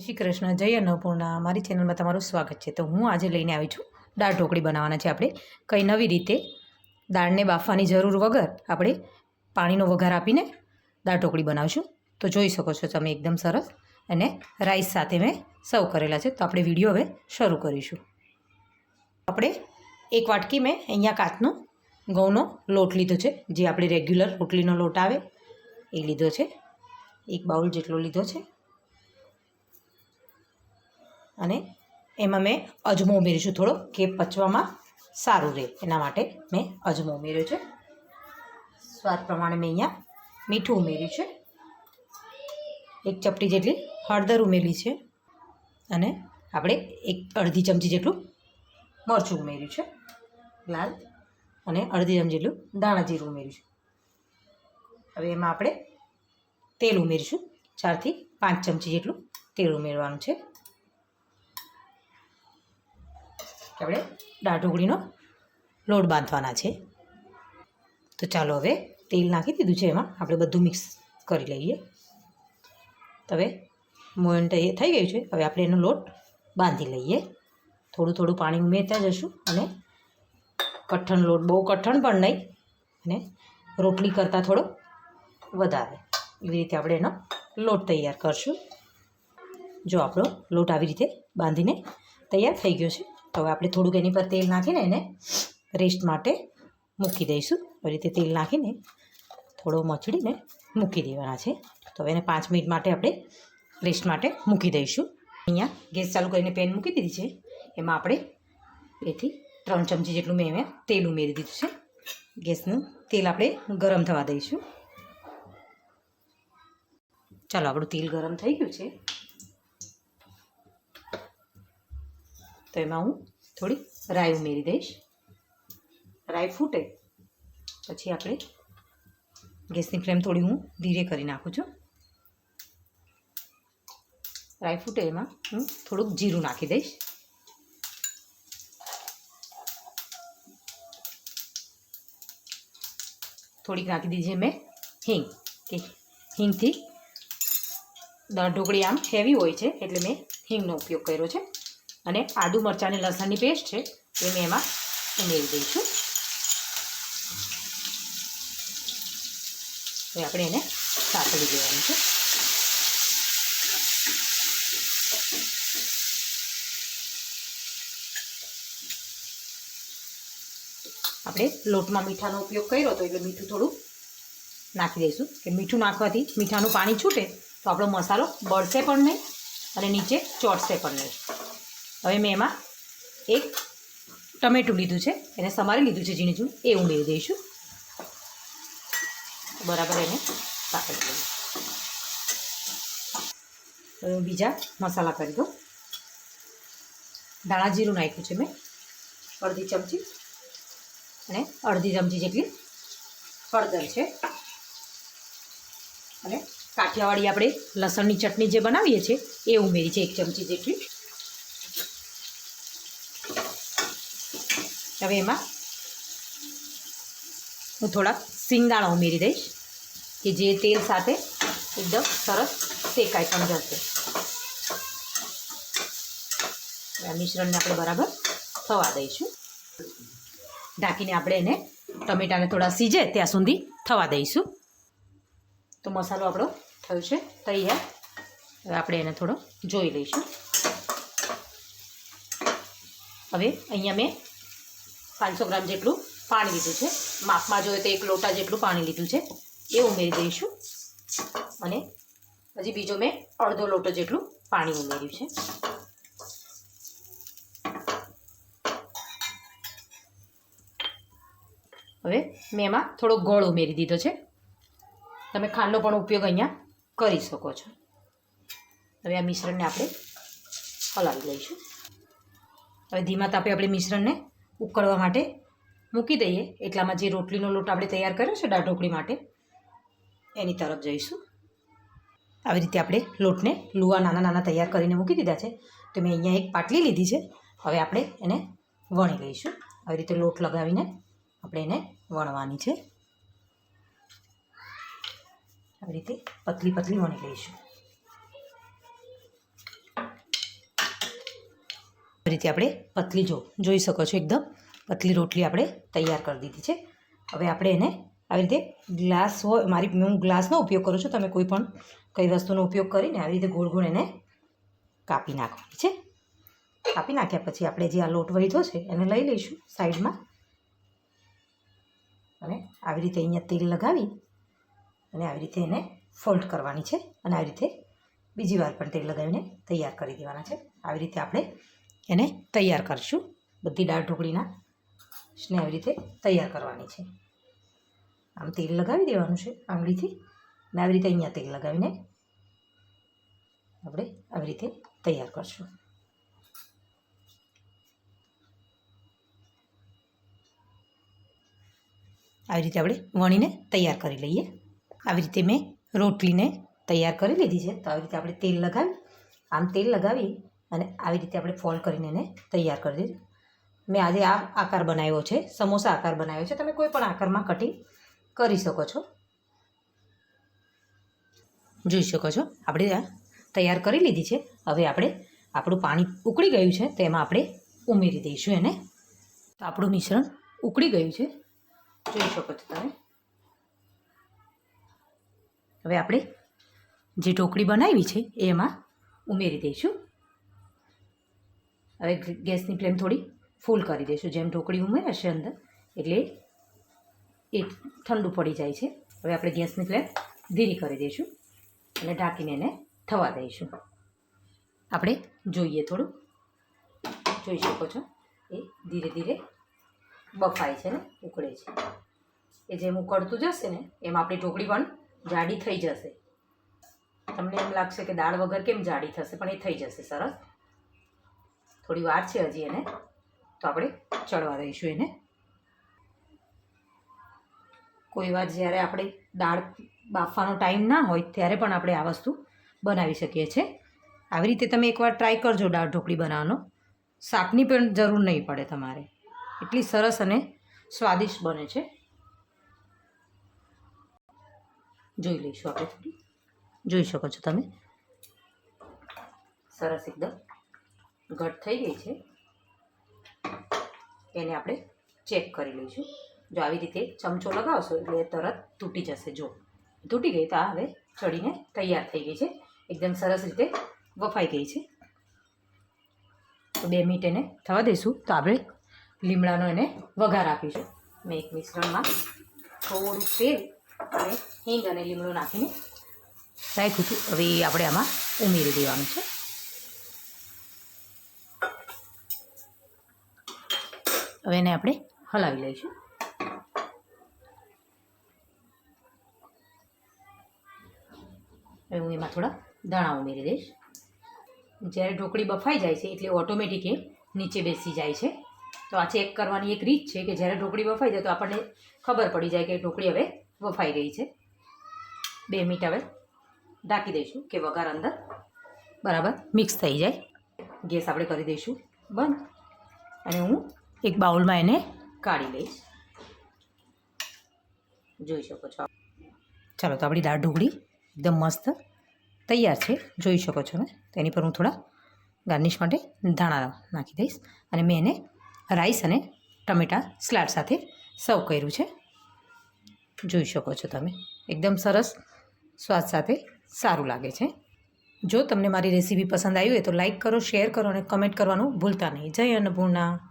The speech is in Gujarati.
શ્રી કૃષ્ણ જય અન્નપૂર્ણા. મારી ચેનલમાં તમારું સ્વાગત છે. તો હું આજે લઈને આવી છું દાળ ઢોકળી બનાવવાના છે આપણે. કંઈ નવી રીતે દાળને બાફવાની જરૂર વગર આપણે પાણીનો વઘાર આપીને દાળ ઢોકળી બનાવશું. તો જોઈ શકો છો તમે એકદમ સરસ. અને રાઈસ સાથે મેં સર્વ કરેલા છે. તો આપણે વીડિયો હવે શરૂ કરીશું. આપણે એક વાટકી મેં અહીંયા કાચનો ઘઉંનો લોટ લીધો છે. જે આપણે રેગ્યુલર રોટલીનો લોટ આવે એ લીધો છે. એક બાઉલ જેટલો લીધો છે. અને એમાં મેં અજમો ઉમેરીશું થોડો, કે પચવામાં સારું રહે. એના માટે મેં અજમો ઉમેર્યો છે. સ્વાદ પ્રમાણે મેં અહીંયા મીઠું ઉમેર્યું છે. એક ચપટી જેટલી હળદર ઉમેરી છે. અને આપણે એક અડધી ચમચી જેટલું મરચું ઉમેર્યું છે. લાલ અને અડધી ચમચી જેટલું દાણા જીરું ઉમેર્યું છે. હવે એમાં આપણે તેલ ઉમેરીશું. ચારથી પાંચ ચમચી જેટલું તેલ ઉમેરવાનું છે કે આપણે દાળ ઢોકળીનો લોટ બાંધવાના છે. તો ચાલો હવે તેલ નાખી દીધું છે, એમાં આપણે બધું મિક્સ કરી લઈએ. હવે મોયન થઈ ગયું છે, હવે આપણે એનો લોટ બાંધી લઈએ. થોડું થોડું પાણી ઉમેરતા જશું અને કઠણ લોટ, બહુ કઠણ પણ નહીં, અને રોટલી કરતાં થોડો વધારે. એવી રીતે આપણે એનો લોટ તૈયાર કરશું. જો આપણો લોટ આવી રીતે બાંધીને તૈયાર થઈ ગયો છે. તો હવે આપણે થોડુંક એની પર તેલ નાખીને એને રેસ્ટ માટે મૂકી દઈશું. આવી રીતે તેલ નાખીને થોડો મચડીને મૂકી દેવાના છે. તો એને પાંચ મિનિટ માટે આપણે રેસ્ટ માટે મૂકી દઈશું. અહીંયા ગેસ ચાલુ કરીને પેન મૂકી દીધી છે. એમાં આપણે બેથી ત્રણ ચમચી જેટલું મેં એમાં તેલ ઉમેરી દીધું છે. ગેસનું તેલ આપણે ગરમ થવા દઈશું. ચાલો, આપણું તેલ ગરમ થઈ ગયું છે. તો એમાં હું થોડી રાઈ ઉમેરી દઈશ. રાઈ ફૂટે. પછી આપણે ગેસની ફ્લેમ થોડી હું ધીરે કરી નાખું છું. રાઈ ફૂટે એમાં હું થોડુંક જીરું નાખી દઈશ. થોડીક નાખી દીધી મેં હિંગ. કે હિંગથી દાળ ઢોકળી આમ હેવી હોય છે, એટલે મેં હિંગનો ઉપયોગ કર્યો છે. અને આદુ મરચાં અને લસણની પેસ્ટ છે એ મેં એમાં ઉમેરી દઈશું. હવે આપણે એને સાતળી દેવાનું છે. આપણે લોટમાં મીઠાનો ઉપયોગ કર્યો હતો એટલે મીઠું થોડું નાખી દઈશું. કે મીઠું નાખવાથી મીઠાનું પાણી છૂટે તો આપણો મસાલો બળશે પણ નહીં અને નીચે ચોટશે પણ નહીં. હવે મેં એમાં એક ટમેટું લીધું છે. એને સમારી લીધું છે ઝીણી ઝીણું. એ ઉમેરી દઈશું. બરાબર એને સાંકળી દઈશું હવે હું બીજા મસાલા કરી દઉં. ધાણા જીરું નાખ્યું છે મેં. અડધી ચમચી. અને અડધી ચમચી જેટલી હળદર છે. અને કાઠિયાવાડી આપણે લસણની ચટણી જે બનાવીએ છીએ, એ ઉમેરી છે એક ચમચી જેટલી. હવે એમાં હું થોડાક સિંગદાણા ઉમેરી દઈશ, કે જે તેલ સાથે એકદમ સરસ શેકાઈ પણ જશે. આ મિશ્રણને આપણે બરાબર થવા દઈશું. ઢાંકીને આપણે એને ટમેટાને થોડા સીજે ત્યાં સુધી થવા દઈશું. તો મસાલો આપણો થયો છે તૈયાર. હવે આપણે એને થોડો જોઈ લઈશું. હવે અહીંયા મેં પાંચસો ગ્રામ જેટલું પાણી લીધું છે. માપમાં જોઈએ તો એક લોટા જેટલું પાણી લીધું છે. એ ઉમેરી દઈશું. અને હજી બીજો મેં અડધો લોટો જેટલું પાણી ઉમેર્યું છે. હવે મેં એમાં થોડો ગોળ ઉમેરી દીધો છે. તમે ખાંડનો પણ ઉપયોગ અહીંયા કરી શકો છો. હવે આ મિશ્રણને આપણે હલાવી લઈશું. હવે ધીમા તાપે આપણે મિશ્રણને ઉકળવા માટે મૂકી દઈએ. એટલામાં જે રોટલીનો લોટ આપણે તૈયાર કર્યો છે દાળ ઢોકળી માટે, એની તરફ જઈશું. આવી રીતે આપણે લોટને લુવા નાના નાના તૈયાર કરીને મૂકી દીધા છે. તો મેં અહીંયા એક પાટલી લીધી છે. હવે આપણે એને વણી લઈશું. આવી રીતે લોટ લગાવીને આપણે એને વણવાની છે. આવી રીતે પતલી પતલી વણી લઈશું. રીતે આપણે પતલી જો, જોઈ શકો છો એકદમ. પતલી રોટલી આપણે તૈયાર કરી દીધી છે. હવે આપણે એને આવી રીતે ગ્લાસ હોય, મારી હું ગ્લાસનો ઉપયોગ કરું છું, તમે કોઈ પણ કઈ વસ્તુનો ઉપયોગ કરીને આવી રીતે ગોળ ગોળ એને કાપી નાખવાની છે. કાપી નાખ્યા પછી આપણે જે આ લોટ વહીધો છે, એને લઈ લઈશું સાઈડમાં. અને આવી રીતે અહીંયા તેલ લગાવી અને આવી રીતે એને ફોલ્ડ કરવાની છે. અને આવી રીતે બીજી વાર પણ તેલ લગાવીને તૈયાર કરી દેવાના છે. આવી રીતે આપણે એને તૈયાર કરીશું. બધી દાળ ઢોકળીના. ને આવી રીતે તૈયાર કરવાની છે. આમ તેલ લગાવી દેવાનું છે આંગળીથી. ને આવી રીતે અહીંયા તેલ લગાવીને આપણે આવી રીતે તૈયાર કરશું. આવી રીતે આપણે વણીને તૈયાર કરી લઈએ. આવી રીતે મેં રોટલીને તૈયાર કરી લીધી છે. તો આવી રીતે આપણે તેલ લગાવી. આમ તેલ લગાવી અને આવી રીતે આપણે ફોલ્ડ કરીને એને તૈયાર કરી દીધું. મેં આજે આ આકાર બનાવ્યો છે, સમોસા આકાર બનાવ્યો છે. તમે કોઈ પણ આકારમાં કટિંગ કરી શકો છો. જોઈ શકો છો, આપણે તૈયાર કરી લીધી છે. હવે આપણે આપણું પાણી ઉકળી ગયું છે તેમાં આપણે ઉમેરી દઈશું એને. તો આપણું મિશ્રણ ઉકળી ગયું છે. જોઈ શકો છો તમે. હવે આપણે જે ઢોકળી બનાવી છે, એમાં ઉમેરી દઈશું. હવે ગેસની ફ્લેમ થોડી ફૂલ કરી દઈશું. જેમ ઢોકળી ઉમેરાશે અંદર, એટલે એ ઠંડુ પડી જાય છે. હવે આપણે ગેસની ફ્લેમ ધીરી કરી દઈશું અને ઢાંકીને એને થવા દઈશું. આપણે જોઈએ થોડું. જોઈ શકો છો. એ ધીરે ધીરે બફાય છે ને, ઉકળે છે. એ જેમ ઉકળતું જશે ને, એમ આપણી ઢોકળી પણ જાડી થઈ જશે. તમને એમ લાગશે કે દાળ વગર કેમ જાડી થશે, પણ એ થઈ જશે સરસ. થોડી વાર છે હજી એને. તો આપણે ચડવા દઈશું એને. કોઈ વાર જ્યારે આપણે દાળ બાફવાનો ટાઈમ ના હોય ત્યારે પણ આપણે આ વસ્તુ બનાવી શકીએ છીએ. આવી રીતે તમે એકવાર ટ્રાય કરજો દાળ ઢોકળી બનાવવાનો. શાકની પણ જરૂર નહીં પડે તમારે. એટલી સરસ અને સ્વાદિષ્ટ બને છે. જોઈ લઈશું આપણે થોડી. જોઈ શકો છો તમે? સરસ એકદમ. ઘટ થઈ ગઈ છે. એને આપણે ચેક કરી લઈશું. જો આવી રીતે ચમચો લગાવશો એટલે તરત તૂટી જશે. જો તૂટી ગઈ તો આ હવે ચડીને તૈયાર થઈ ગઈ છે. એકદમ સરસ રીતે વફાઈ ગઈ છે. તો બે મિનિટ એને થવા દઈશું. તો આપણે લીમડાનો એને વઘાર આપીશું. મેં એક મિશ્રણમાં થોડું તેલ અને હિંગ અને લીમડો નાખીને રાખ્યું હતું હવે આપણે આમાં ઉમેરી દેવાનું છે. હવે એને આપણે હલાવી લઈશું. હવે હું એમાં થોડા દાણા ઉમેરી દઈશ. જ્યારે ઢોકળી બફાઈ જાય છે એટલે ઓટોમેટિક એ નીચે બેસી જાય છે. તો આ ચેક કરવાની એક રીત છે કે જ્યારે ઢોકળી બફાઈ જાય તો આપણને ખબર પડી જાય કે ઢોકળી હવે બફાઈ ગઈ છે. બે મિનિટ હવે ઢાંકી દઈશું કે વઘાર અંદર બરાબર મિક્સ થઈ જાય. ગેસ આપણે કરી દઈશું બંધ. અને હું એક બાઉલમાં એને કાઢી લઈશ. જોઈ શકો છો. ચાલો તો આપણી દાળ ઢોકળી એકદમ મસ્ત તૈયાર છે. જોઈ શકો છો તમે તેની પર હું થોડા ગાર્નિશ માટે ધાણા નાખી દઈશ અને મેં એને રાઈસ અને ટમેટા સ્લાડ સાથે સર્વ કર્યું છે. જોઈ શકો છો તમે? એકદમ સરસ સ્વાદ સાથે સારું લાગે છે. જો તમને મારી રેસીપી પસંદ આવી હોય તો લાઈક કરો, શેર કરો અને કમેન્ટ કરવાનું ભૂલતા નહીં. જય અન્નપૂર્ણા.